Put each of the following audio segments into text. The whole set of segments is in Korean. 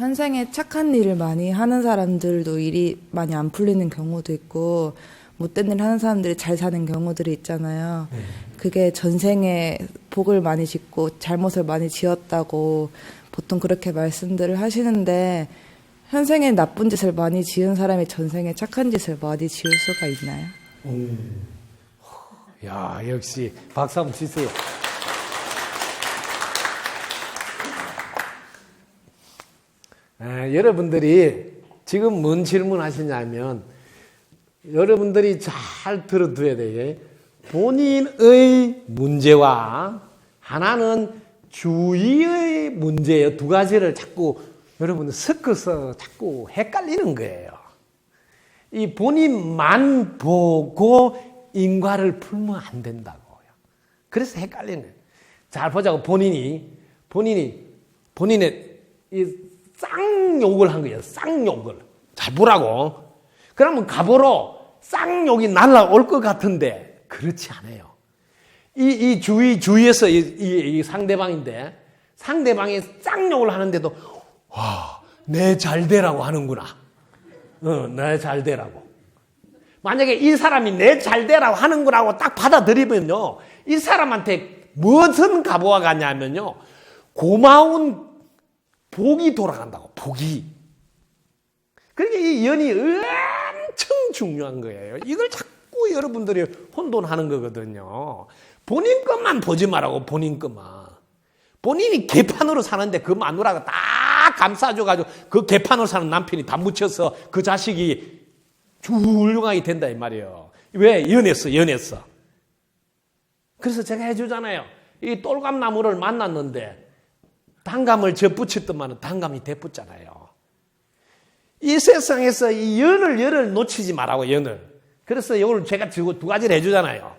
현생에 착한 일을 많이 하는 사람들도 일이 많이 안 풀리는 경우도 있고 못된 일 하는 사람들이 잘 사는 경우들이 있잖아요. 그게 전생에 복을 많이 짓고 잘못을 많이 지었다고 보통 그렇게 말씀들을 하시는데 현생에 나쁜 짓을 많이 지은 사람이 전생에 착한 짓을 많이 지을 수가 있나요? 야, 역시 박수 한번 치세요. 에, 여러분들이 지금 뭔 질문 하시냐면 여러분들이 잘 들어둬야 돼요. 본인의 문제와 하나는 주위의 문제예요. 두 가지를 자꾸 여러분들 섞어서 자꾸 헷갈리는 거예요. 이 본인만 보고 인과를 풀면 안 된다고요. 그래서 헷갈리는 거예요. 잘 보자고 본인이 본인이 본인의 이 쌍욕을 한 거예요. 쌍욕을 잘 보라고. 그러면 갑으로 쌍욕이 날라올 것 같은데 그렇지 않아요. 이, 이 주위 주위에서 이, 이, 이 상대방인데 상대방이 쌍욕을 하는데도 와, 내 잘 되라고 하는구나. 어, 내 잘 되라고. 만약에 이 사람이 내 잘 되라고 하는 거라고 딱 받아들이면요. 이 사람한테 무엇은 가보아 가냐면요. 고마운 복이 돌아간다고, 복이. 그러니까 이 연이 엄청 중요한 거예요. 이걸 자꾸 여러분들이 혼돈하는 거거든요. 본인 것만 보지 말라고, 본인 것만. 본인이 개판으로 사는데 그 마누라가 다 감싸줘가지고 그 개판으로 사는 남편이 다 묻혀서 그 자식이 훌륭하게 된다 이 말이에요. 왜? 연했어, 연했어. 그래서 제가 해주잖아요. 이 똘감나무를 만났는데 단감을 접붙였더만 단감이 대붙잖아요. 이 세상에서 이 연을 연을 놓치지 말라고 연을. 그래서 이걸 제가 두 가지를 해주잖아요.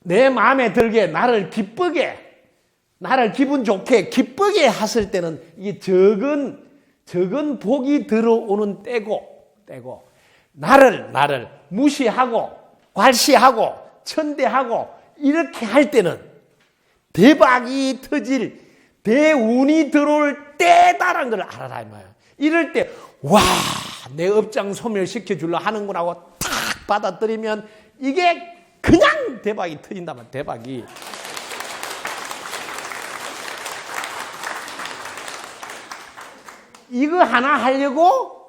내 마음에 들게 나를 기쁘게 나를 기분 좋게 기쁘게 하실 때는 이게 적은 적은 복이 들어오는 때고 때고 나를 나를 무시하고 괄시하고 천대하고 이렇게 할 때는 대박이 터질 대운이 들어올 때다라는 걸 알아라 이 말이야. 이럴 때 와 내 업장 소멸시켜 줄라 하는구나 하고 탁 받아들이면 이게 그냥 대박이 터진다면 대박이 이거 하나 하려고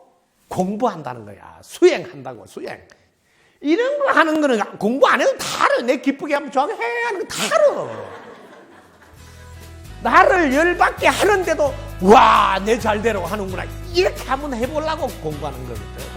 공부한다는 거야. 수행한다고, 수행. 이런 거 하는 거는 공부 안 해도 다 알아. 내 기쁘게 하면 좋아하게 해 하는 거 다 알아. 나를 열받게 하는데도, 와, 내 잘되라고 하는구나. 이렇게 한번 해보려고 공부하는 거거든.